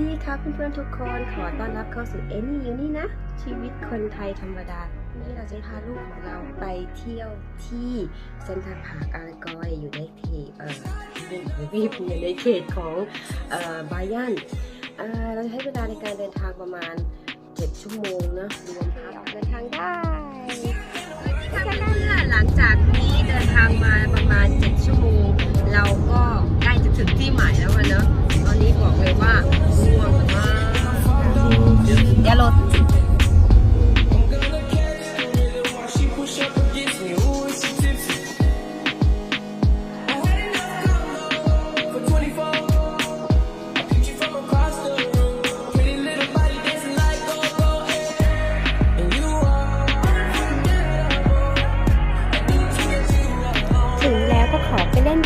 ดีครับเพื่อนๆทุกคนขอต้อนรับเข้าสู่เอนี่อยู่นี่นะ ชีวิตคนไทยธรรมดาวันนี้เราจะพาลูกของเราไปเที่ยวที่เซ็นทรัลพาร์คอารกอยอยู่ในเขตเอ่อไม่อยู่ในเขตของเอ่อบายันเอ่อเราจะใช้เวลาในการเดินทางประมาณ 7 ชั่วโมงนะรวมพักเดินทางได้หลังจากนี้เดินทางมาประมาณ 7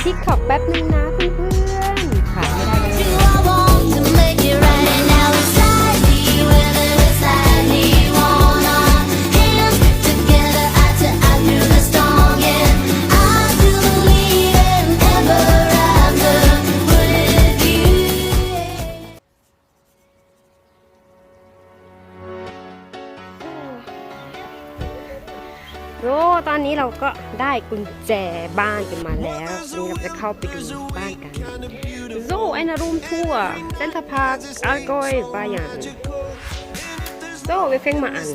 ทิกขอบแป๊บนึงนะเพื่อน โอ้ตอนนี้เราก็ได้กุญแจบ้านกันมาแล้วนี่เราจะเข้าไปดูบ้านกัน So eine Roomtour Center Park Allgäu Bayern So wir fangen mal an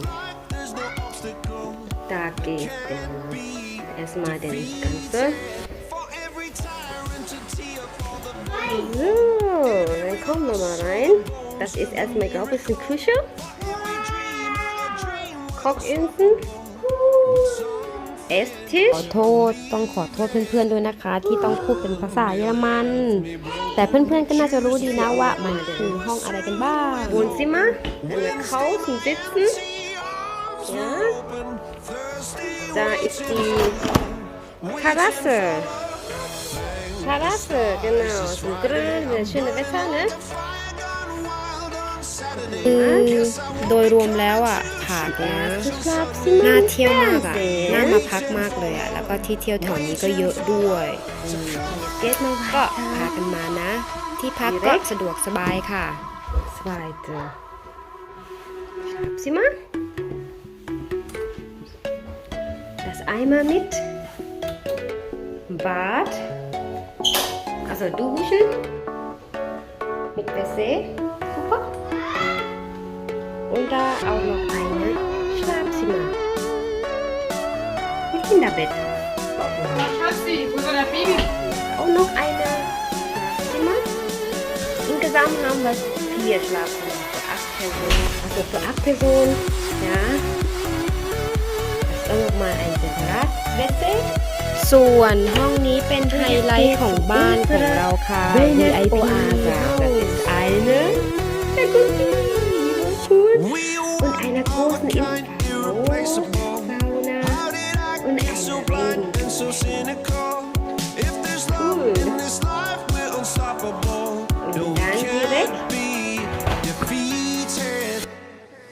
Da geht der erstmal den ganze So, dann kommen wir mal rein. Das ist erstmal, glaube ich, eine Küche. Kochinsel. Esstisch ขอโทษต้องขอโทษเพื่อนๆด้วยนะคะ ที่ต้องพูดเป็นภาษาเยอรมัน แต่เพื่อนๆก็น่าจะรู้ดีนะว่ามันคือห้องอะไรกันบ้าง Wohnzimmer eine Couch zum Sitzen ja da ist die Terrasse Terrasse genau zum Grillen das schöne Wetter ne คือ โดยรวมแล้วอะผาดนะน่าเที่ยวมากอะน่ามาพักมากเลยอะ แล้วก็ที่เที่ยวแถวนี้ก็เยอะด้วยเกตมาก็พากันมานะ ที่พักก็สะดวกสบายค่ะสบายจ้ะสิมา Das Eimer mit Bad also duschen mit WC super und da auch noch eine Schlafzimmer mit Kinderbett. Schatzi, wo soll der Baby? Auch noch eine Schlafzimmer. Insgesamt haben wir vier Schlafzimmer für acht Personen. Also für acht Personen, ja. Das ist auch nochmal ein separat WC. ส่วนห้องนี้เป็นไฮไลท์ของบ้านของเราค่ะ VIP ค่ะ Das ist eine der Küche. Schön. Und einer großen Info, Sauna und einer Cool. Und dann direkt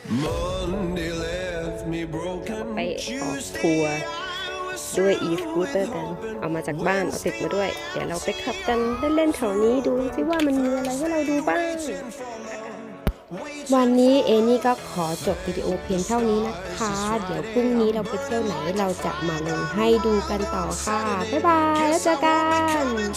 Monday left me broken ไปออกทัวร์ด้วย e-scooter กัน เอามาจากบ้าน เอาติดมาด้วย เดี๋ยวเราไปขับกันเล่นๆแถวนี้ดูสิว่ามันมีอะไรให้เราดูบ้าง วันนี้เอนี่ก็ขอจบวิดีโอเพียงเท่านี้นะคะ เดี๋ยวพรุ่งนี้เราไปเที่ยวไหนเราจะมาลงให้ดูกันต่อค่ะ บ๊ายบายแล้วเจอกัน